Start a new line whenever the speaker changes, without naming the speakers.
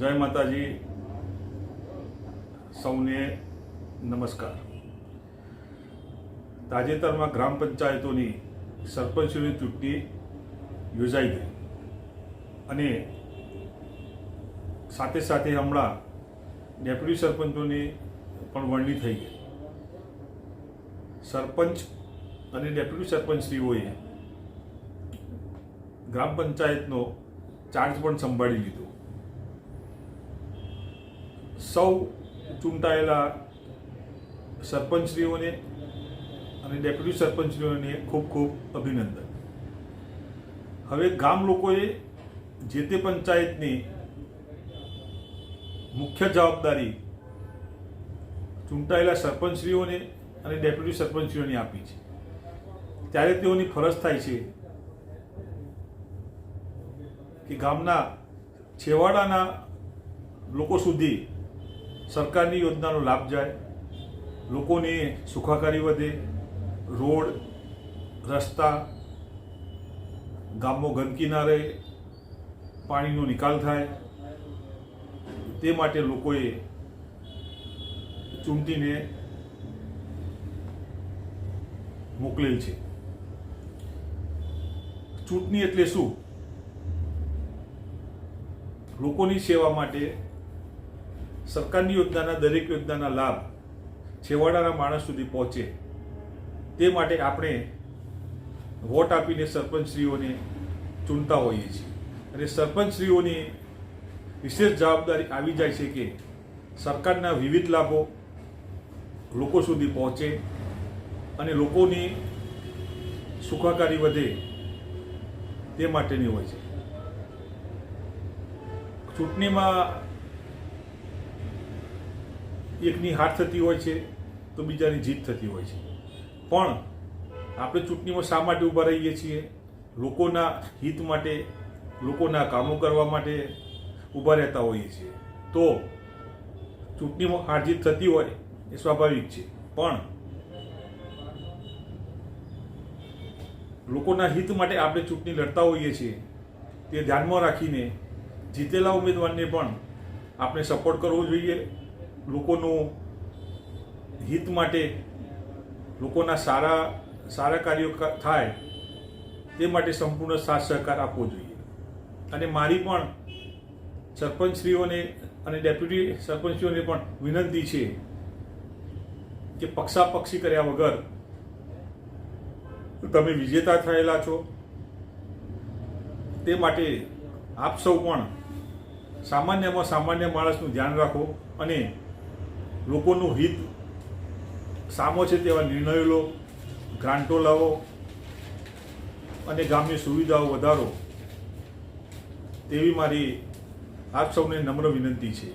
જય માતાજી. સૌને નમસ્કાર. તાજેતરમાં ગ્રામ પંચાયતોની સરપંચોની ચૂંટણી યોજાઈ ગઈ. અને સાથે સાથે હમણાં ડેપ્યુટી સરપંચોની પણ વરણી થઈ ગઈ. સરપંચ અને ડેપ્યુટી સરપંચશ્રીઓએ ગ્રામ પંચાયતનો ચાર્જ પણ સંભાળી લીધો. સૌ ચૂંટાયેલા સરપંચશ્રીઓને અને ડેપ્યુટી સરપંચશ્રીઓને ખૂબ ખૂબ અભિનંદન. હવે ગામ લોકોએ જે તે પંચાયતની મુખ્ય જવાબદારી ચૂંટાયેલા સરપંચશ્રીઓને અને ડેપ્યુટી સરપંચશ્રીઓને આપી છે. ત્યારે તેઓની ફરજ થાય છે કે ગામના છેવાડાના લોકો સુધી સરકારની યોજનાનો લાભ જાય, લોકોને સુખાકારી વધે, રોડ, રસ્તા ગામમાં ગંદકી ના રહે, પાણીનો નિકાલ થાય, તે માટે લોકોએ ચૂંટીને મોકલેલ છે. ચૂંટણી એટલે શું? લોકોની સેવા માટે સરકારની યોજનાના, દરેક યોજનાના લાભ છેવાડાના માણસ સુધી પહોંચે. તે માટે આપણે વોટ આપીને સરપંચશ્રીઓને ચૂંટતા હોઈએ છીએ. અને સરપંચશ્રીઓની વિશેષ જવાબદારી આવી જાય છે કે સરકારના વિવિધ લાભો લોકો સુધી પહોંચે અને લોકોની સુખાકારી વધે તે માટેની હોય છે. ચૂંટણીમાં એકની હાર થતી હોય છે, તો બીજાની જીત થતી હોય છે. પણ આપણે ચૂંટણીમાં શા માટે ઊભા રહીએ છીએ? લોકોના હિત માટે, લોકોના કામો કરવા માટે ઊભા રહેતા હોઈએ છીએ. તો ચૂંટણીમાં હાર જીત થતી હોય એ સ્વાભાવિક છે. પણ લોકોના હિત માટે આપણે ચૂંટણી લડતા હોઈએ છીએ, તે ધ્યાનમાં રાખીને જીતેલા ઉમેદવારને પણ આપણે સપોર્ટ કરવો જોઈએ. લોકોનું હિત માટે, લોકોના સારા સારા કાર્યો થાય, તે માટે સંપૂર્ણ સાથ સહકાર આપવો જોઈએ. અને મારી પણ સરપંચશ્રીઓને અને ડેપ્યુટી સરપંચશ્રીઓને પણ વિનંતી છે કે પક્ષાપક્ષી કર્યા વગર તમે વિજેતા થયેલા છો. તે માટે આપ સૌ પણ સામાન્યમાં સામાન્ય માણસનું ધ્યાન રાખો અને લોકોનું હિત સામો છે તેવા નિર્ણયો લો, ગ્રાન્ટો લાવો અને ગામની સુવિધાઓ વધારો, તેવી મારી આપ સૌને નમ્ર વિનંતી છે.